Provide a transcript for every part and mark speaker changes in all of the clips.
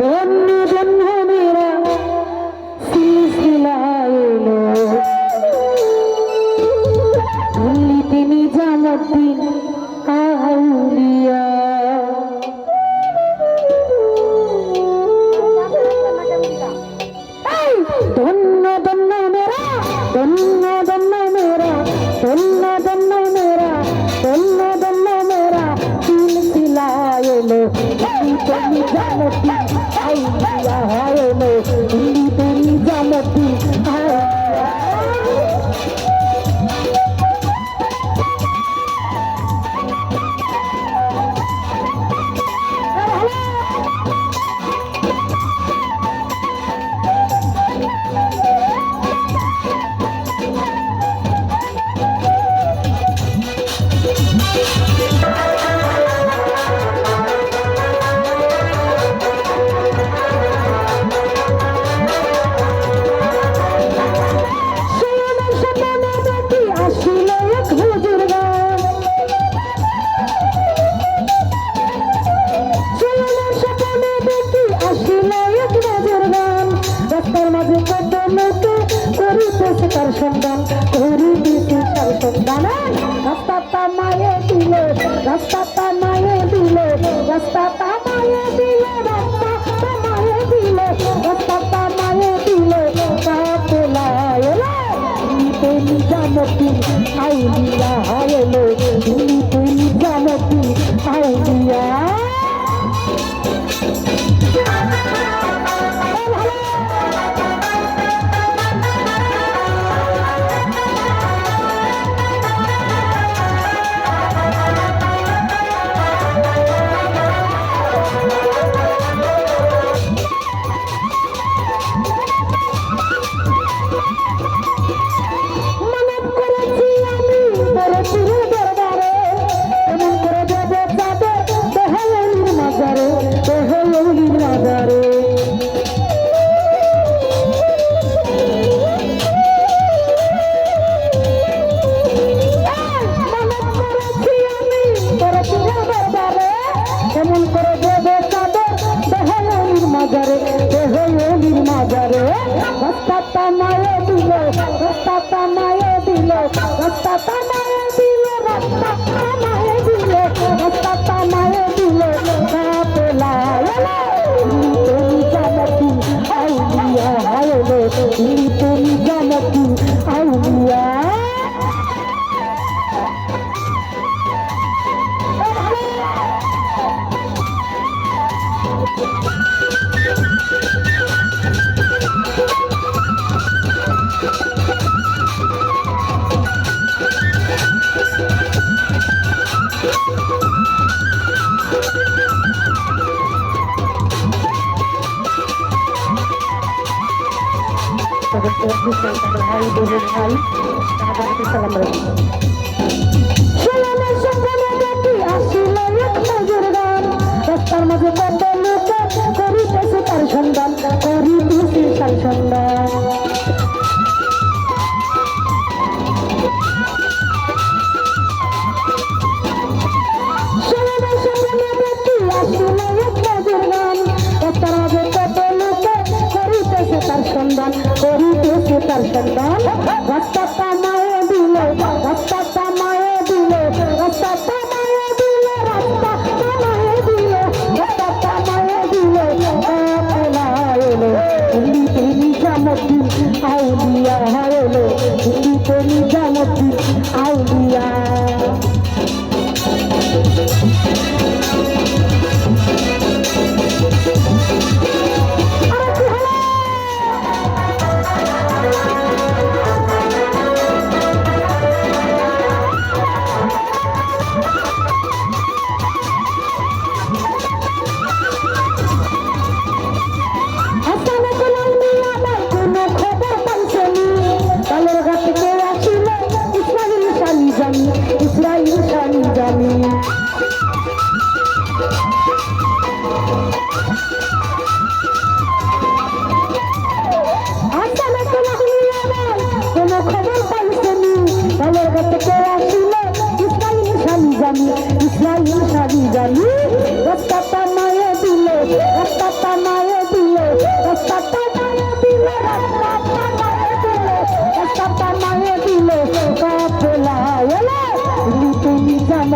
Speaker 1: ধন্য ধন্য মেরা সিলসিলা এলো। দিল্লিতে নিজামুদ্দিন আউলিয়া। ধন্য ধন্য মেরা ধন্য ধন্য মেরা ধন্য দিল্লিতে নিজামুদ্দিন আউলিয়া এলো দিল্লিতে তামায়ে দিল রাস্তা তামায়ে দিল রাস্তা তামায়ে দিল রাস্তা তামায়ে দিল রাস্তা তামায়ে দিল কাপলায় তুমি দিল্লিতে নিজামতি আউলিয়া রাস্তা তামায়ে দিল রাস্তা তামায়ে দিল রাস্তা তামায়ে দিল রাস্তা তামায়ে দিল রাস্তা তামায়ে দিল জানতি আউলিয়া Terus terus telah menonton! दर्शन दान ইসরাইল সারি জানি রাস্তাটা মায়ে দিল রাস্তাটা মায়ে দিল রাস্তাটা মায়ে দিল রাস্তা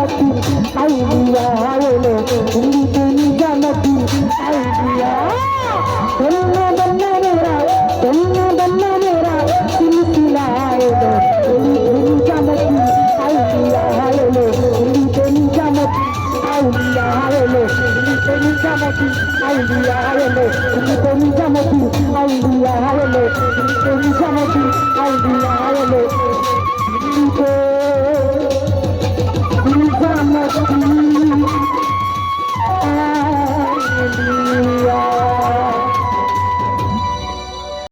Speaker 1: নিজামতি আইডিয়া এলো দিল্লিতে নিজামতি আইডিয়া ধন্য ধন্য মেরা ধন্য ধন্য মেরা সিলসিলা এলো দিল্লিতে নিজামতি আইডিয়া এলো দিল্লিতে নিজামতি আইডিয়া এলো দিল্লিতে নিজামতি আইডিয়া এলো দিল্লিতে নিজামতি আইডিয়া এলো দিল্লিতে নিজামতি আইডিয়া এলো